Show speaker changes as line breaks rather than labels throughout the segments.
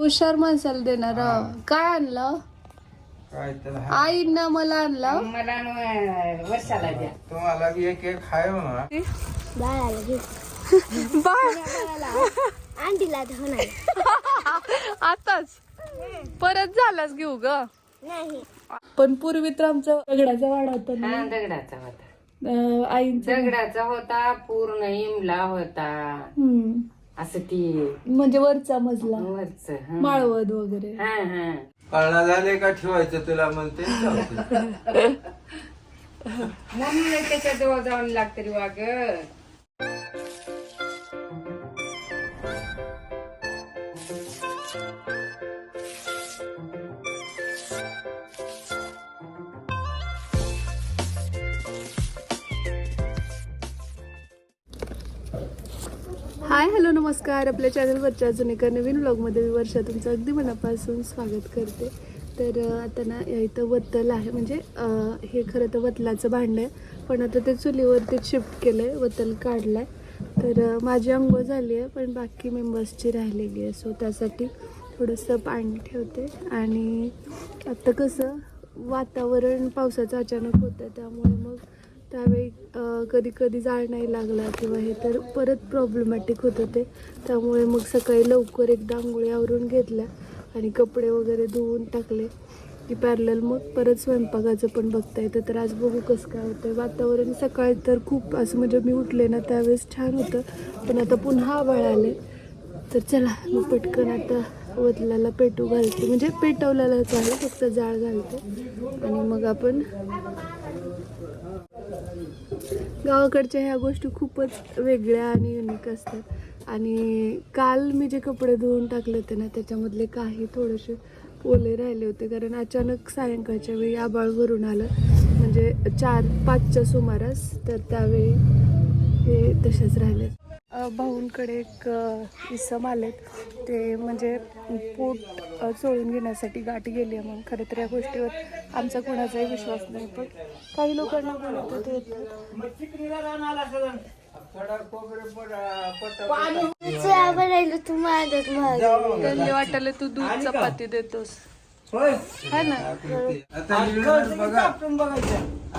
हुशार माणसाला देणार. काय आणलं?
काय तर हाय.
आईनं मला आणलं.
मला न वर्षाला द्या.
तुम्हाला बी एक एक हाय म्हणा.
बाळाला घे.
बाळ.
आंटीला तर होणार
आताच. परत झालाच घेऊ ग.
नाही.
पण पूर्वी तर आमचा दगडाचा वाडा होता ना.
हा दगडाचा होता.
अं, आईंचा.
दगडाचा होता पूर्ण इमला होता.
हम्म.
असं ती
म्हणजे वरचा मजला.
वरच
माळवद वगैरे.
हा हा.
कळना झाले का ठेवायचं तुला म्हणते.
म्हणून त्याच्याजवळ जाऊन लागतं रे वाग.
हाय हॅलो नमस्कार. आपल्या चॅनलवरच्या अजून एका नवीन व्लॉगमध्ये मी वर्षा तुमचं अगदी मनापासून स्वागत करते. तर आता ना या इथं वत्तल आहे. म्हणजे हे खरं तर वतलाचं भांडं आहे. पण आता ते चुलीवरती शिफ्ट केलं आहे वतल काढलं आहे तर माझी आंघोळ झाली आहे पण बाकी मेंबर्सची राहिलेली आहे. सो त्यासाठी थोडंसं पाणी ठेवते. आणि आता कसं वातावरण पावसाचं अचानक होतं त्यामुळे मग त्यावेळी कधी कधी जाळ नाही लागला किंवा हे तर परत प्रॉब्लेमॅटिक होतं ते त्यामुळे मग सकाळी लवकर एकदा आंघोळी आवरून घेतल्या आणि कपडे वगैरे धुवून टाकले की पॅरल मग परत स्वयंपाकाचं पण बघता येतं. तर आज बघू कसं काय होतं वातावरण सकाळी तर खूप असं म्हणजे मी उठले ना त्यावेळेस छान होतं. पण आता पुन्हा आभाळ आले तर चला मग पटकन आता वतलाला पेटू घालते. म्हणजे पेटवलेलाच आहे फक्त जाळ घालते. आणि मग आपण गावाकडच्या ह्या गोष्टी खूपच वेगळ्या आणि युनिक असतात. आणि काल मी जे कपडे धुवून टाकले होते ना त्याच्यामधले काही थोडेसे ओले राहिले होते. कारण अचानक सायंकाळच्या वेळी आबाळ भरून आलं. म्हणजे चार पाचच्या सुमारास तर त्यावेळी हे तसेच राहिले. भाऊंकडे एक इसम आलेत. ते म्हणजे पोट चोळून घेण्यासाठी गाठी गेली आहे म्हणून खरं तर या गोष्टीवर आमचा कोणाचाही विश्वास नाही. पण काही लोकांना बोलत ते येतात. वाटायला तू दूध चपाती देतोस. है ना?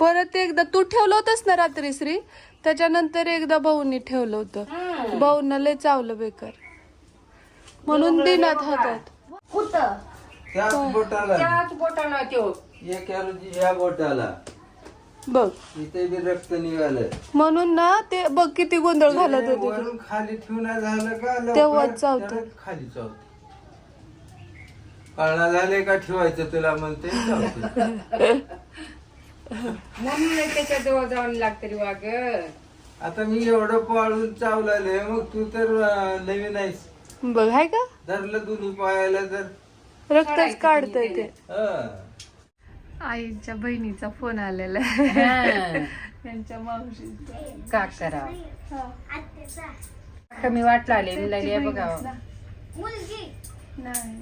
परत एकदा तू ठेवलं होतंस ना रात्री श्री? त्याच्यानंतर एकदा भाऊनी ठेवलं होतं. भाऊंना लय चावलं बेकार. म्हणून दिनात हातात.
कुठं?
त्याच बोटाला.
त्याच बोटाला त्यो.
एक रोजी या बोटाला.
बघ.
इथे बी रक्त निघालं
म्हणून ना ते बघ किती गोंधळ घालत होते. ते.
वरून खाली ठेवून झालं का? लवकर?
तेव्हाच चावतं.
त्याला खाली चावत. कळना झाले का ठेवायचं तुला म्हणते? चावते.
म्हणून त्याच्याजवळ जाऊन लागतं रे वाग.
आता मी एवढं पाळून चावलेलं मग तू तर अं, नवीन आहेस.
बघ हाय का?
धरलं दोन्ही पायाला तर.
रक्तच काढतंय ते.
हं.
आईच्या बहिणीचा फोन आलेला. त्यांच्या मावशीचा.
का करा
आत्याचा.
कमी वाटला आले मुलाली बघा
मुलगी.
नाही.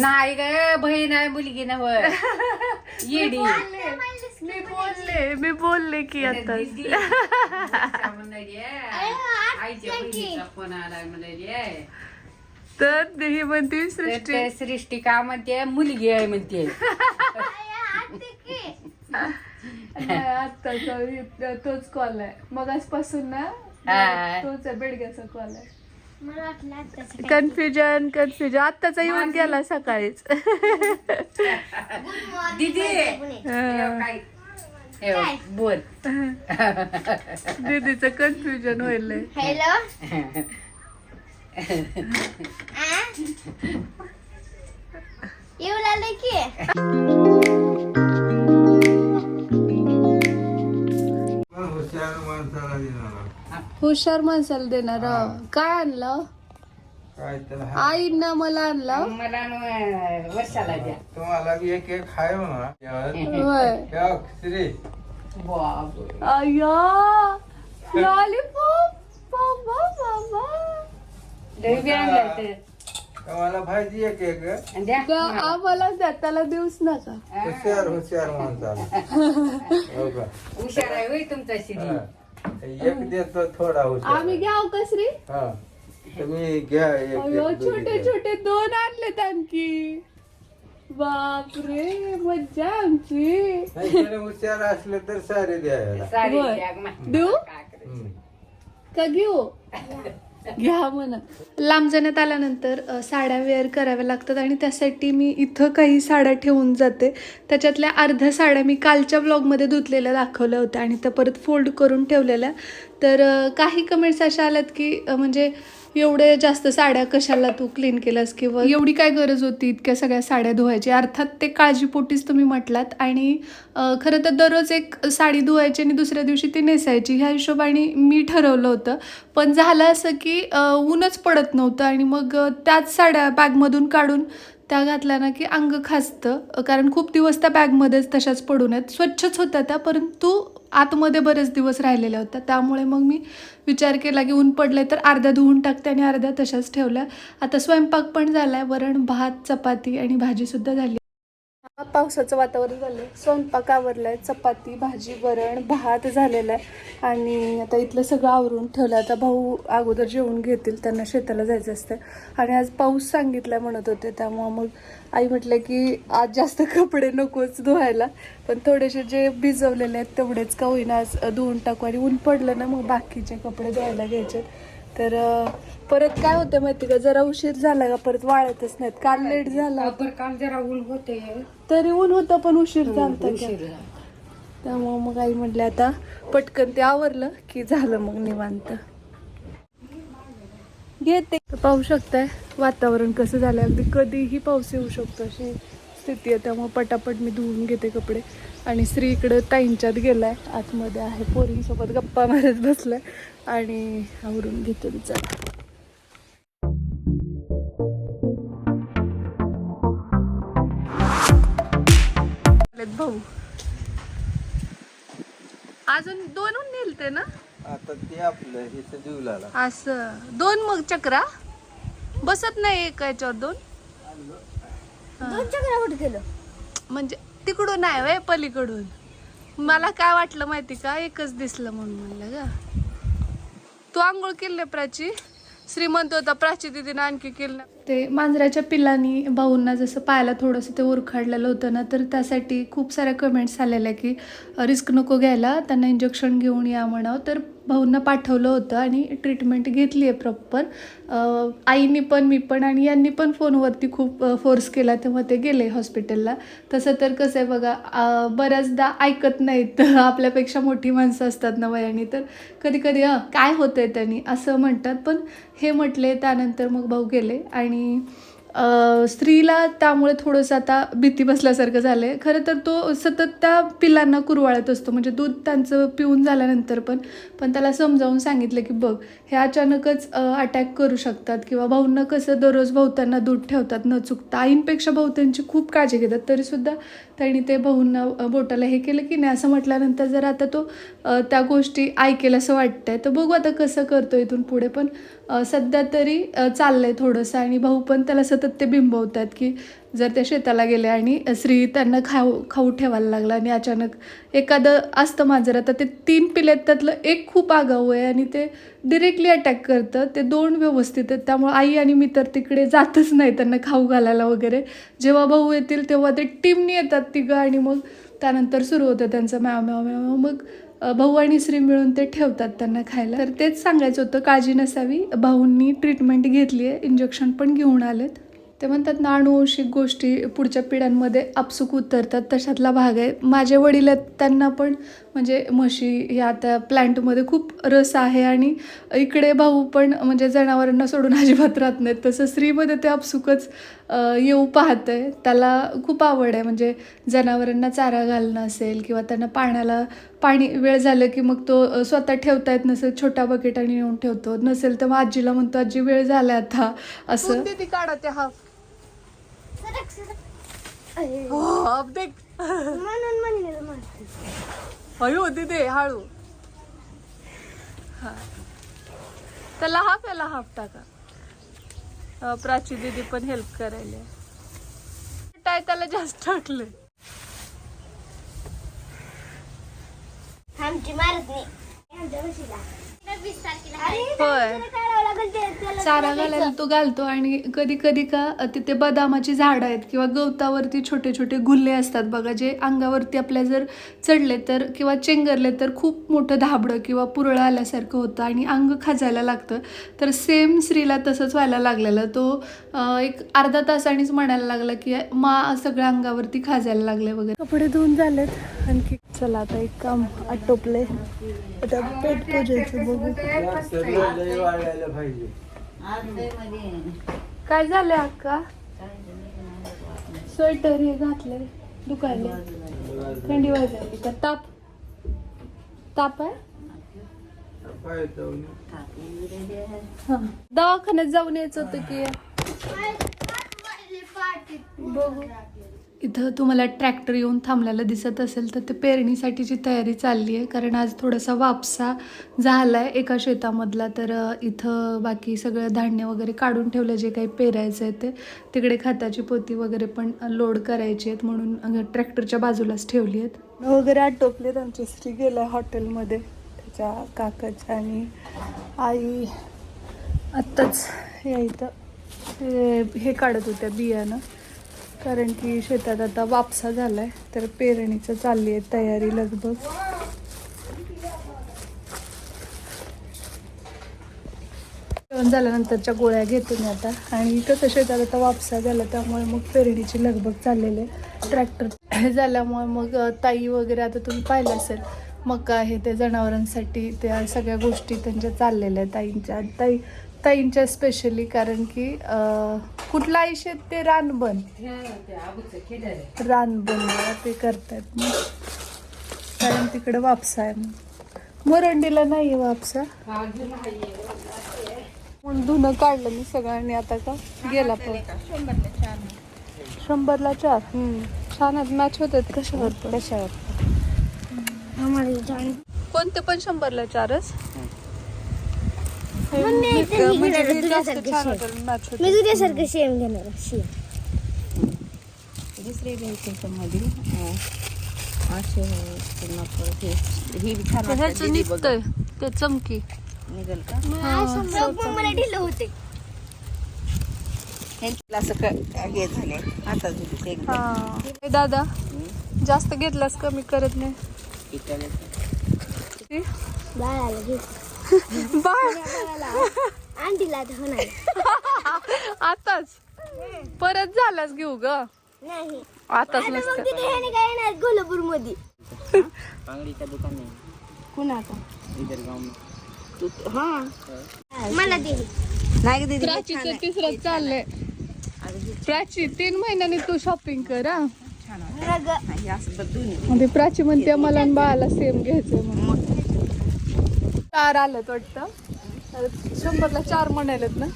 नाही ग बहीण आहे मुलगी ना होय. येडी.
मी बोलले. मी बोलले. की आता. तर ही म्हणती सृष्टी.
सृष्टी का म्हणते मुलगी आहे म्हणते.
आत्ताचा तोच कॉल आहे. मग आजपासून ना
हा.
तोच आहे बेडग्याचा कॉल आहे. कन्फ्युजन कन्फ्युजन आत्ताचा येऊन गेला सकाळीच.
दीदी. काय? बोल.
दीदीचं कन्फ्युजन होईल
हॅलो येऊ लागले की?
पण हुशार माणसाला देणार.
काय आणलं?
काय त्याला हा-
आईनं मला आणला.
मला न- वर्षाला द्या.
तुम्हाला एक एक हाय म्हणा. जेवण.
होय.
या, श्री
बाप
अय्या. लॉलीपॉप. बाबा बाबा
दही बी आणलं ते.
तुम्हाला भाजी एक एक.
आणि द्या.
द्या, आम्हाला त्याला देऊच नका.
हुशार हुशार माणसाला हो का?
हुशार आहे होय तुमचा
हा. एक देतो थोडा
आम्ही घ्याव कसरी
हा तुम्ही घ्या एक
अयो
एक दोघी
छोटे
घ्या.
छोटे दोन आणलेत आणखी. बापरे मज्जा आमची.
नाही त्याला हुशार असलं तर सारे द्यायला
साडी मा-
देऊ?
हम्म.
का घेऊ? घ्या हो म्हणा लांब जाण्यात आल्यानंतर साड्या वेअर कराव्या लागतात आणि त्यासाठी मी इथं काही साड्या ठेवून जाते. त्याच्यातल्या अर्ध्या साड्या मी कालच्या ब्लॉगमध्ये धुतलेल्या दाखवल्या होत्या आणि त्या परत फोल्ड करून ठेवलेल्या. तर काही कमेंट्स अशा आल्यात की म्हणजे एवढे जास्त साड्या कशाला तू क्लीन केलास किंवा एवढी काय गरज होती इतक्या सगळ्या साड्या धुवायची? अर्थात ते काळजीपोटीच तुम्ही म्हटलात आणि खरं तर दररोज एक साडी धुवायची आणि दुसऱ्या दिवशी ती नेसायची ह्या हिशोबाने मी ठरवलं होतं. पण झालं असं की ऊनच पडत नव्हतं आणि मग त्याच साड्या बॅगमधून काढून त्या घातल्या ना की अंग खाजतं कारण खूप दिवस त्या बॅगमध्येच तशाच पडून आहेत. स्वच्छच होत्या त्या परंतु आतमध्ये बरेच दिवस राहिलेल्या होत्या. त्यामुळे मग मी विचार केला की ऊन पडले तर अर्ध्या धुवून टाकते आणि अर्ध्या तशाच ठेवल्या. आता स्वयंपाक पण झाला आहे वरण भात चपाती आणि भाजीसुद्धा झाली. पावसाचं वातावरण झालंय. स्वयंपाक आवरलाय चपाती भाजी वरण भात झालेला आहे. आणि आता इथलं सगळं आवरून ठेवलं. आता भाऊ अगोदर जेवून घेतील त्यांना शेताला जायचं असतं आणि आज पाऊस सांगितलाय म्हणत होते त्यामुळं मग आई म्हटलं की आज जास्त कपडे नकोच धुवायला. पण थोडेसे जे भिजवलेले आहेत तेवढेच का होईना आज धुवून टाकू. आणि ऊन पडलं ना मग बाकीचे कपडे धुवायला घ्यायचे तर परत काय होतं माहिती का? जरा उशीर झाला का परत वाळतच नाहीत. काल लेट झाला.
पर काम जरा ऊन होते
तरी ऊन होतं पण उशीर.
झाला.
त्यामुळं मग आई म्हटले आता पटकन ते आवरलं की झालं मग निवांत. घेते. पाहू शकताय वातावरण कसं झालंय. अगदी कधीही पाऊस येऊ शकतो अशी स्थिती आहे त्यामुळे पटापट मी धुवून घेते कपडे. आणि श्री इकडं ताईंच्यात गेलाय आतमध्ये आहे पोरींसोबत गप्पा मारत बसलाय. आणि आवरून घेते आलेत भाऊ. अजून दोनहून नेलते ना?
आता ते आपलं हे
असं. दोन मग चक्रा? बसत नाही एक याच्यावर दोन?
दोन गेलो.
म्हणजे तिकडून आहे वय पलीकडून. मला काय वाटलं माहिती का? एकच दिसलं म्हणून म्हणलं का तू आंघोळ केली प्राची? श्रीमंत होता प्राची दिदीनं आणखी केलं. ते मांजराच्या पिल्लांनी भाऊंना जसं पायाला थोडंसं ते उरखाडलेलं होतं ना तर त्यासाठी खूप साऱ्या कमेंट्स आलेल्या की रिस्क नको घ्यायला त्यांना इंजेक्शन घेऊन या म्हणावं. तर भाऊंना पाठवलं होतं आणि ट्रीटमेंट घेतली आहे प्रॉपर आईनी पण मी पण आणि यांनी पण फोनवरती खूप फोर्स केला तेव्हा ते गेले हॉस्पिटलला तसं तर कसं आहे बघा बऱ्याचदा ऐकत नाहीत. आपल्यापेक्षा मोठी माणसं असतात ना वयाने तर कधी कधी काय होतं आहे त्यांनी? असं म्हणतात. पण हे म्हटले त्यानंतर मग भाऊ गेले आणि आणि स्त्रीला त्यामुळे थोडंसं आता भीती बसल्यासारखं झालं आहे खरं तर तो सतत त्या पिलांना कुरवाळत असतो. म्हणजे दूध त्यांचं पिऊन झाल्यानंतर पण पण त्याला समजावून सांगितलं की बघ हे अचानकच अटॅक करू शकतात किंवा भाऊंना कसं दररोज भाऊ त्यांना दूध ठेवतात न चुकता. आईंपेक्षा भाऊ त्यांची खूप काळजी घेतात. तरीसुद्धा त्यांनी ते भाऊंना बोटाला हे केलं की नाही असं म्हटल्यानंतर जर आता तो त्या गोष्टी ऐकेल असं वाटतंय. तर बघू आता कसं करतो इथून पुढे. पण सध्या तरी चाललं चाललंय थोडंसं आणि भाऊ पण त्याला सतत ते बिंबवतात की जर त्या शेताला गेले आणि श्री त्यांना खाऊ खाऊ ठेवायला लागला आणि अचानक एखादं असतं मांजर आता ते तीन पिले आहेत त्यातलं एक खूप आगाऊ आहे आणि ते डिरेक्टली अटॅक करतं. ते दोन व्यवस्थित आहेत. त्यामुळे आई आणि मी तर तिकडे जातच नाही त्यांना खाऊ घालायला वगैरे. जेव्हा भाऊ येतील तेव्हा ते टीमनी येतात तिघं आणि मग त्यानंतर सुरू होतं त्यांचं म्याव म्याव म्याव मग भाऊ आणि श्री मिळून ते ठेवतात त्यांना खायला. तर तेच सांगायचं होतं काळजी नसावी. भाऊंनी ट्रीटमेंट घेतली आहे. इंजेक्शन पण घेऊन आलेत. ते म्हणतात ना अनुवंशिक गोष्टी पुढच्या पिढ्यांमध्ये आपसुक उतरतात. तशातला भाग आहे. माझे वडील आहेत त्यांना पण म्हणजे म्हशी ह्या त्या प्लॅन्टमध्ये खूप रस आहे आणि इकडे भाऊ पण म्हणजे जनावरांना सोडून अजिबात राहत नाहीत. तसं स्त्रीमध्ये ते आपसुकच येऊ पाहत आहे त्याला खूप आवड आहे. म्हणजे जनावरांना चारा घालणं असेल किंवा त्यांना पाण्याला पाणी वेळ झालं की मग तो स्वतः ठेवता येत नसेल. छोट्या बकेटाने येऊन ठेवतो. नसेल तर मग आजीला म्हणतो आजी वेळ झाला आता. असं. काढा ते
हा
देख
म्हणून म्हणलेलं.
हळू दे हळू. हा. त्याला हाफ याला हाफ टाका. प्राची दीदी पण हेल्प करायला. टाय त्याला जास्त टाकले
आमची मारत. नाही
होय. चारा घालायला तो घालतो आणि कधी कधी का तिथे बदामाची झाडं आहेत किंवा गवतावरती छोटे छोटे गुल्ले असतात बघा जे अंगावरती आपल्या जर चढले तर किंवा चेंगरले तर खूप मोठं धाबडं किंवा पुरळ आल्यासारखं होतं आणि अंग खाजायला लागतं. तर सेम स्त्रीला तसंच व्हायला लागलेलं. तो एक अर्धा तासानेच म्हणायला लागला की मा सगळ्या अंगावरती खाजायला लागले वगैरे. कपडे धुवून झालेत आणखी. चला आता एक काम आटोपले. आता पेट पूजायचं बघू. काय झालंय अक्का? स्वेटर हे घातले दुकानले थंडी वाजायली का? ताप? ताप आहे? दवाखान्यात जाऊन यायचं होतं की. बघू. इथं तुम्हाला ट्रॅक्टर येऊन थांबलेला दिसत असेल तर ते पेरणीसाठीची तयारी चालली आहे. कारण आज थोडासा वापसा झाला आहे एका शेतामधला तर इथं बाकी सगळं धान्य वगैरे काढून ठेवलं जे काही पेरायचं आहे ते. तिकडे खताची पोती वगैरे पण लोड करायची आहेत म्हणून ट्रॅक्टरच्या बाजूलाच ठेवली आहेत. वगैरे आटोपलेत आमची स्त्री गेला हॉटेलमध्ये. त्याच्या काकाच्या आणि आई आत्ताच या इथं हे- हे काढत होत्या बियाणं. कारण की शेतात आता वापसा झालाय तर पेरणीचं चालली आहे तयारी लगभग. जेवण झाल्यानंतरच्या गोळ्या घेतो मी आता. आणि कसं शेतात आता वापसा झाला त्यामुळे मग पेरणीची लगबग चाललेली आहे. ट्रॅक्टर झाल्यामुळे मग ताई वगैरे आता तुम्ही पाहिलं असेल मका आहे ते जनावरांसाठी त्या सगळ्या गोष्टी त्यांच्या चाललेल्या आहेत ताईंच्या. ताई ताईंच्या स्पेशली कारण की कुठलं शेत ते रानबन. रानबन ते करतायत. मग कारण तिकडे वापसा आहे मग मोरंडीला नाही आहे वापसा म्हणून धुणं काढलं मी सगळ्यांनी आता का? गेला पण शंभरला चार. हम्म. छान आहेत. मॅच होतात कशावर? पण कशावर कोणते पण शंभरला चारच? हे
मी ही
म्हणजे हे
तुझ्यासारखं मी तुझ्यासारखं सेम घेणार
दुसरे असे हे
ह्याचं. निघतंय. ते चमकी.
निघेल का?
मला ढिलं होते.
ह्यांच्याला असं क- हे झाले आता
दादा जास्त घेतलास कमी करत नाही. बाळ आताच. परत झालास घेऊ ग.
नाही.
आताच
आता मग
नसतं
तिथे ह्याने काय येणार कोल्हापूरमध्ये
बांगडीचं दुकान. आहे
कुणाचा?
इधर गाव में. तू हा.
मला दे.
नाही ग दीदी
प्राचीचं तिसरं चाललंय. प्राची तीन महिन्याने तू शॉपिंग कर हा.
रग.
असं बदलून
आणि प्राची म्हणते मला आणि बाळाला सेम घ्यायचं म्हणून. चार आलं वाटतं. शंभरला चार म्हणालेत ना.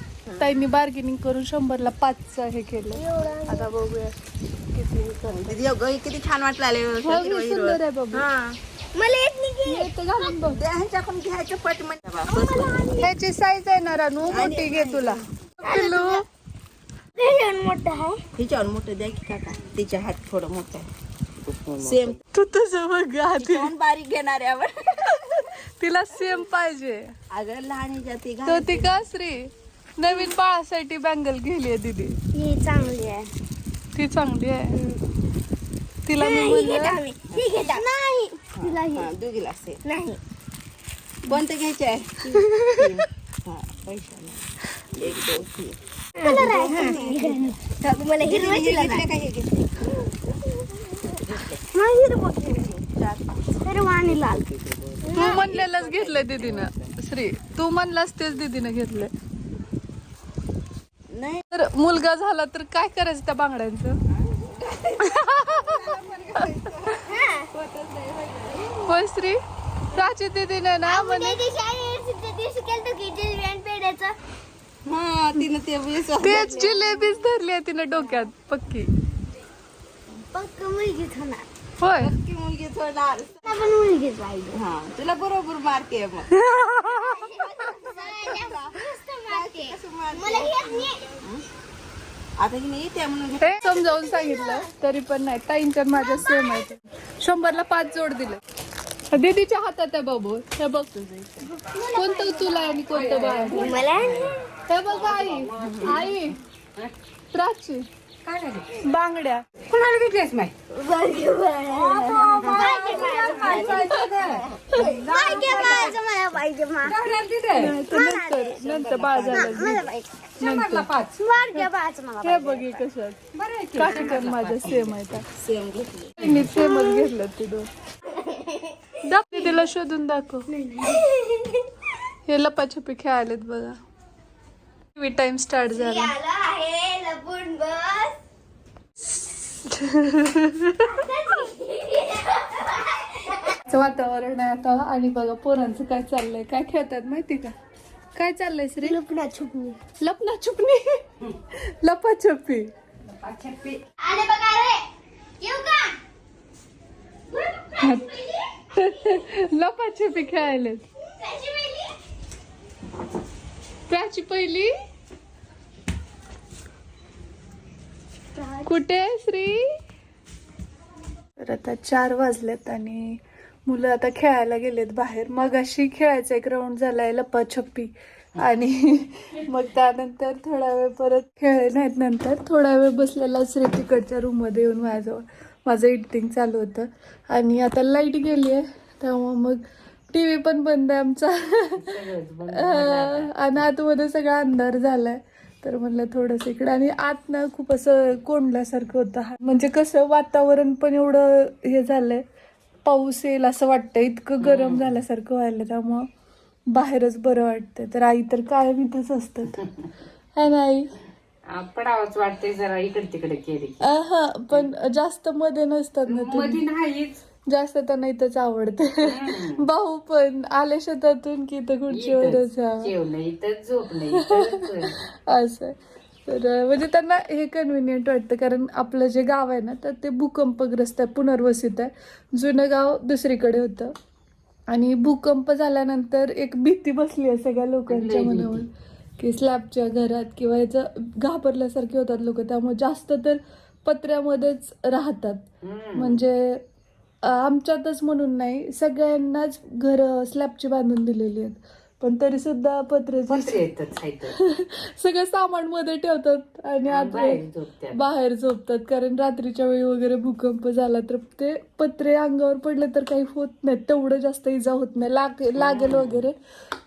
ताईंनी बार्गेनिंग करून शंभरला पाचचं हे केलं. आता बघूया किती
अगं, हे किती छान वाटलं आले
हो, हे सुंदर आहे बाबू
हा.
मला येत नाही की.
हे तर घालून बघ.
ते ह्यांच्याकडून घ्यायचं पट म्हणजे.
ह्याची साईज आहे ना रानू मोठी घे तुला. पिल्लू
हे मोठं आहे
हिच्यावर मोठं द्या की काका. तिच्या हात थोडं मोठं आहे. सेम
तू तुझं बघ आधी.
बारीक घेणाऱ्यावर
तिला सेम पाहिजे.
अगं लहान ती
ती का श्री नवीन बाळासाठी बँगल गेली दीदी.
ही चांगली आहे.
ती चांगली आहे. तिला मी
ही
म्हणलं
ही नाही तिला ही.
हा
नाही.
कोणतं घ्यायचे आहे? तीन. हा पैसे नाही. एक दोन तीन.
कलर आहे.
हे घेतले का हे घेतले?
हिरवं.
चार पाच.
तर वाणी लाल.
तू म्हणलेलंच घेतलंय दीदीनं. श्री तू म्हणलास तेच दीदीनं घेतलंय.
नाही.
तर मुलगा झाला तर काय करायचं त्या बांगड्यांचं? होय श्री प्राची दीदीनं ना म्हणे
दिवशी केलं की जिलबी पेड्याचं
हा तिनं ते
तेच जिलेबीच धरली आहे तिनं डोक्यात पक्की.
पक्क मुलगीच होणार.
होय.
होणार हा तुला बरोबर मार्क आहे मग.
मला येत नाही
आता की नाही येते म्हणून
हे समजावून सांगितलं तरी पण नाही. ताईंच्या माझ्या सेम आहे. शंभरला पाच जोड दिले. दीदीच्या हातात आहे बाबू. हे बघ कोणतं तुला आणि कोणतं बाळ?
मला?
हे बघ आई. आई. प्राची. बांगड्या.
कुणाला घेतलेस माय
मला पाहिजे मा
तर नंतर
बाळाचं मला
हे बघ हे काठी पण माझ्या सेम आहे त्या.
सेम घेतली.
मी सेमच घेतलं ते दोन. दाखव तिला शोधून दाखव. हे लपाछपी खेळालेत बघा. टीव्ही टाइम स्टार्ट झाला
आलं आहे लपून बस
चं वातावरण आहे आता आणि बघा पोरांचं काय चाललंय काय खेळतात माहिती का? काय चाललंय श्री?
लपडा छुपणी
लपना छुपणी लपाछपी.
आले बघा रे येऊ का?
लपाछपी खेळायलेत.
कशी मिळली
प्राची पहिली? कुठे आहे श्री? तर आता चार वाजलेत आणि मुलं आता खेळायला गेलेत बाहेर. मग अशी खेळायचा एक राऊंड झालाय लपाछप्पी आणि मग त्यानंतर थोडा वेळ परत खेळले नाहीत नंतर. थोडा वेळ बसलेला श्री तिकडच्या रूममध्ये येऊन माझ्याजवळ माझं एडिटिंग चालू होतं. आणि आता लाइट गेली आहे त्यामुळं मग टी व्ही पण बंद आहे आमचा. आणि आतमध्ये सगळा अंधार झालाय. तर म्हणलं थोडस इकडं. आणि आत ना खूप असं कोंडल्यासारखं होतं. हा- म्हणजे कसं वातावरण पण एवढं हे झालंय. पाऊस येईल असं वाटतं इतकं गरम झाल्यासारखं व्हायला त्यामुळं बाहेरच बरं वाटतं तर आई तर कायम इथंच असतात. है ना आई
पडावंच वाटतंय जरा. इकडे तिकडे केली
हा पण जास्त मध्ये नसतात ना तुम्ही.
मधी नाहीच.
जास्त त्यांना इथंच आवडतं. भाऊ पण आले शेतातून की इथं खुर्चीवरच
नाही.
असं तर म्हणजे त्यांना हे कन्व्हिनियंट वाटतं कारण आपलं जे गाव आहे ना तर ते भूकंपग्रस्त आहे पुनर्वसित आहे. जुनं गाव दुसरीकडे होतं. आणि भूकंप झाल्यानंतर एक भीती बसली आहे सगळ्या लोकांच्या. मनावर. की स्लॅबच्या घरात किंवा याचं घाबरल्यासारखे होतात लोक. त्यामुळे जास्त तर पत्र्यामध्येच राहतात. म्हणजे आमच्यातच म्हणून नाही सगळ्यांनाच घर स्लॅबची बांधून दिलेली आहेत. पण तरी सुद्धा
पत्रे
पत्र्याची सगळं सामानमध्ये ठेवतात आणि आत
बाहेर
झोपतात. कारण रात्रीच्या वेळी वगैरे भूकंप झाला तर ते पत्रे अंगावर पडले तर काही होत नाही. तेवढं जास्त इजा होत नाही. लाग लागेल वगैरे.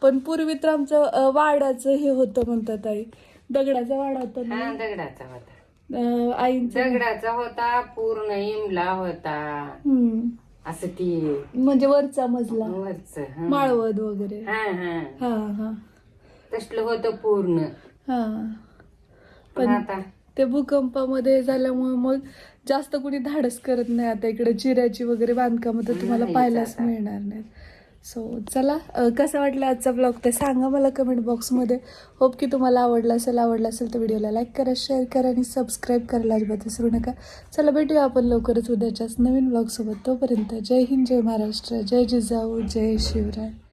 पण पूर्वी तर आमचं वाड्याचं हे होतं म्हणतात आई. दगडाचा वाडा होता
दगडाचा
आईंचं
दगडाचा होता पूर्ण इमला होता. असं ती
म्हणजे वरचा मजला.
वरच
माळवद वगैरे.
हा हा.
हा हा.
तसलं होतं पूर्ण.
हा.
पण
पण
आता?
ते भूकंपामध्ये झाल्यामुळे मग जास्त कुणी धाडस करत नाही आता इकडे चिऱ्याची वगैरे बांधकामं तर तुम्हाला पाहायलाच. मिळणार नाहीत. सो चला कसं कसा आजचा ब्लॉग ते सांगा मला कमेंट बॉक्समध्ये होप की तुम्हाला आवडला असेल आवडला असेल तर व्हिडिओला लाईक करा शेअर करा आणि सबस्क्राईब करायला अजिबात विसरू नका. चला भेटूया आपण लवकरच उद्याच्याच नवीन ब्लॉगसोबत तोपर्यंत जय हिंद जय महाराष्ट्र जय जिजाऊ जय शिवराय.